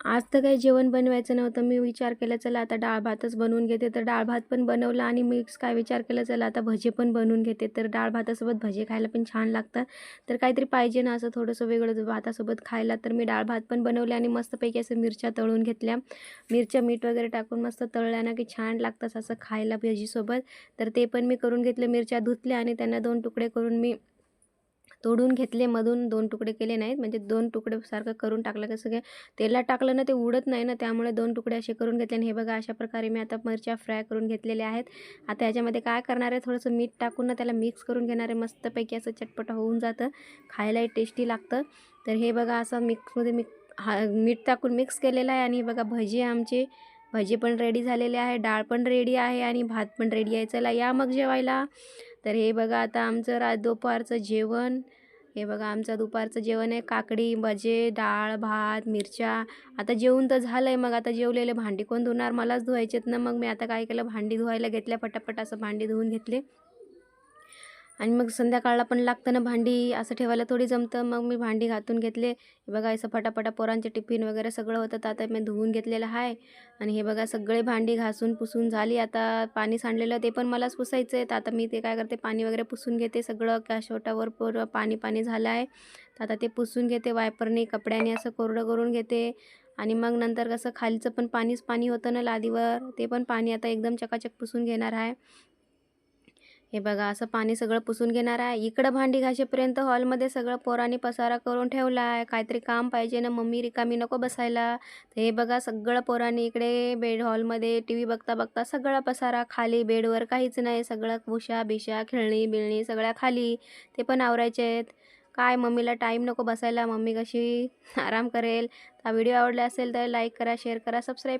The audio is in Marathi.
आज तर काही जेवण बनवायचं नव्हतं. मी विचार केला चला आता डाळ भातच बनवून घेते. तर डाळ भात पण बनवला आणि मिक्स काय विचार केला चला आता भजे पण बनवून घेते. तर डाळ भातासोबत भजे खायला पण छान लागतात तर काहीतरी पाहिजे ना असं थोडंसं वेगळं भातासोबत खायला. तर मी डाळ भात पण बनवले आणि मस्तपैकी असं मिरच्या तळून घेतल्या. मिरच्या मीठ वगैरे टाकून मस्त तळल्या ना की छान लागतात असं खायला भजीसोबत. तर ते पण मी करून घेतलं मिरच्या धुतल्या आणि त्यांना दोन तुकडे करून मी तोडून घेतले मधून दोन तुकडे केले नाहीत. म्हणजे दोन तुकडे सारखं करून टाकलं कसं काय तेलात टाकलं ना ते उडत नाही ना त्यामुळे दोन तुकडे असे करून घेतले. आणि हे बघा अशा प्रकारे मी आता मिरच्या फ्राय करून घेतलेल्या आहेत. आता याच्यामध्ये काय करणार आहे? थोडंसं मीठ टाकून ना त्याला मिक्स करून घेणार आहे. मस्तपैकी असं चटपट होऊन जातं. खायलाही टेस्टी लागतं. तर हे बघा असं मिक्समध्ये मी हा मीठ टाकून मिक्स केलेलं आहे. आणि बघा भजी आमचे भजी पण रेडी झालेले आहे. डाळ पण रेडी आहे. आणि भात पण रेडी आहे. चला या मग जेवायला. तर हे बघा आता आमचं रा दुपारचं जेवण. हे बघा आमचं दुपारचं जेवण आहे. काकडी भजे डाळ भात मिरच्या. आता जेवण तर झालं आहे मग. आता जेवलेले भांडी कोण धुणार? मलाच धुवायचेत ना मग. मी आता काय केलं? भांडी धुवायला घेतल्या पटापट असं भांडी धुवून घेतले. आणि मग संध्याकाळला पण लागतं ना भांडी असं ठेवायला थोडी जमतं. मग मी भांडी घातून घेतले. हे बघा असं फटाफटा पोरांचे टिफिन वगैरे सगळं होतं. तर आता मी धुवून घेतलेलं आहे आणि हे बघा सगळे भांडी घासून पुसून झाली. आता पाणी सांडलेलं ते पण मलाच पुसायचं आहे तर आता मी ते काय करते पाणी वगैरे पुसून घेते सगळं. कॅशोटावर पूर पाणी पाणी झालं आहे. तर आता ते पुसून घेते वायपरने कपड्याने असं कोरडं करून घेते. आणि मग नंतर कसं खालीचं पण पाणीच पाणी होतं ना लादीवर ते पण पाणी आता एकदम चकाचक पुसून घेणार आहे. हे बघा असं पाणी सगळं पुसून घेणार आहे. इकडं भांडी घासेपर्यंत हॉलमध्ये सगळं पोरांनी पसारा करून ठेवला आहे. काहीतरी काम पाहिजे ना मम्मी रिकामी नको बसायला. तर हे बघा सगळं पोरांनी इकडे बेड हॉलमध्ये टी व्ही बघता बघता सगळा पसारा खाली बेडवर काहीच नाही. सगळं भुशा बिशा खेळणी बिळणी सगळ्या खाली. ते पण आवरायचे आहेत. काय मम्मीला टाईम नको बसायला. मम्मी कशी आराम करेल. हा व्हिडिओ आवडला असेल तर लाईक करा शेअर करा सबस्क्राईब